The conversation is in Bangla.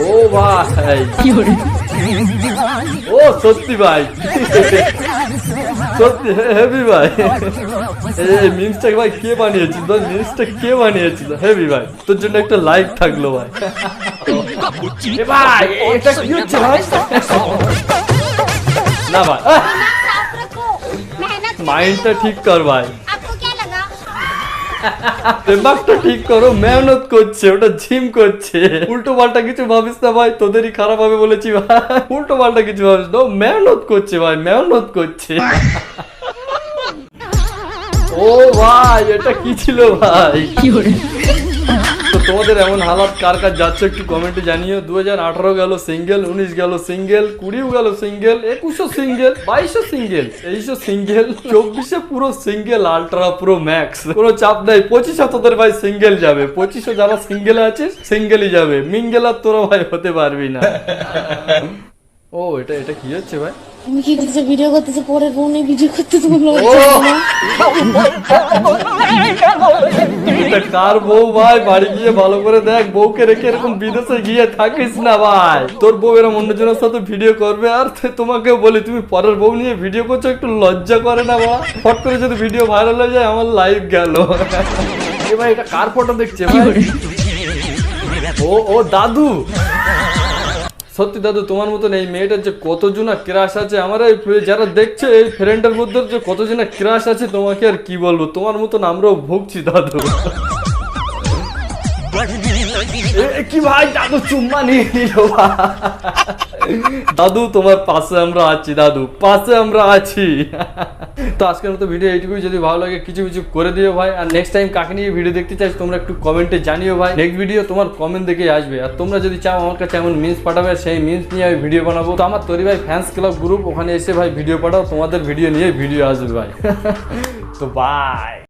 ও ভাই। ও সত্যি ভাই। সত্যি হেভি ভাই। এই ভাই কে বানিয়েছিল? মিমসটা কে বানিয়েছিল? হেভি ভাই। তোর জন্য একটা লাইক থাকল ভাই। ভাই ভাই? না ভাই। মাইন্ডটা ঠিক কর ভাই। দিমাগটা ঠিক করো মেহনত করছে ওটা জিম করছে। উল্টো পাল্টা কিছু ভাবিস না ভাই তোদেরই খারাপ হবে বলেছি ভাই। উল্টো পাল্টা কিছু ভাবিস না মেহনত করছে ভাই মেহনত করছে। ও ভাই এটা কি ছিল ভাই? তো তোমাদের এমন হালাত কার কার যাচ্ছে একটু কমেন্টে জানিও। দু হাজার আঠারো গেল সিঙ্গেল উনিশ গেল সিঙ্গেল কুড়িও গেল সিঙ্গেল একুশও সিঙ্গেল বাইশও সিঙ্গেল তেইশও সিঙ্গেল চব্বিশে পুরো সিঙ্গেল আল্ট্রা পুরো ম্যাক্স কোনো চাপ নাই পঁচিশে তোদের ভাই সিঙ্গেল যাবে। পঁচিশে যারা সিঙ্গেল আছে সিঙ্গেলই যাবে। মিঙ্গেল আর তোরা ভাই হতে পারবি না। ও এটা এটা কি হচ্ছে ভাই? আমি কি করতেছে ভিডিও করতেছে? পরের বউ ভিডিও করতেছে কার বউ ভাই? বাড়ি গিয়ে ভালো করে দেখ, বউকে রেখে এরকম বিদেশে গিয়ে থাকিস না ভাই। তোর বউ এরকম অন্যজনের সাথে ভিডিও করবে, আর তোমাকে বলি, তুমি পরের বউ নিয়ে ভিডিও করছ, একটু লজ্জা করে না বা ফট করে যদি ভিডিও ভাইরাল হয়ে যায়, আমার লাইভ গেল। ভাই, এটা কার ফটো দেখছে ভাই? ও ও দাদু। সত্যি দাদু তোমার মতন এই মেয়েটার যে কতজনা ক্রাশ আছে আমার এই যারা দেখছে এই ফ্রেন্ডের মধ্যে যে কতজনা ক্রাশ আছে তোমাকে আর কি বলব তোমার মতন আমরাও ভুগছি দাদু কি ভাই দাদু চুম্মা নিয়ে নিল। দাদু, তোমার পাশে আমরা আছি, দাদু, পাশে আমরা আছি। তো আজকের মতো ভিডিও এইটুকুই। যদি ভালো লাগে, কিছু কিছু করে দিও ভাই। আর নেক্সট টাইম কাকে নিয়ে ভিডিও দেখতে চাই তোমরা একটু কমেন্টে জানিও ভাই। নেক্সট ভিডিও তোমার কমেন্ট দেখে আসবে। আর তোমরা যদি চাও আমার কাছে এমন মিন্স পাঠাবে, সেই মিন্স নিয়ে আমি ভিডিও বানাবো। তো আমার তরি ভাই ফ্যান্স ক্লাব গ্রুপ ওখানে এসে ভাই ভিডিও পাঠাও। তোমাদের ভিডিও নিয়ে ভিডিও আসবে ভাই। তো বাই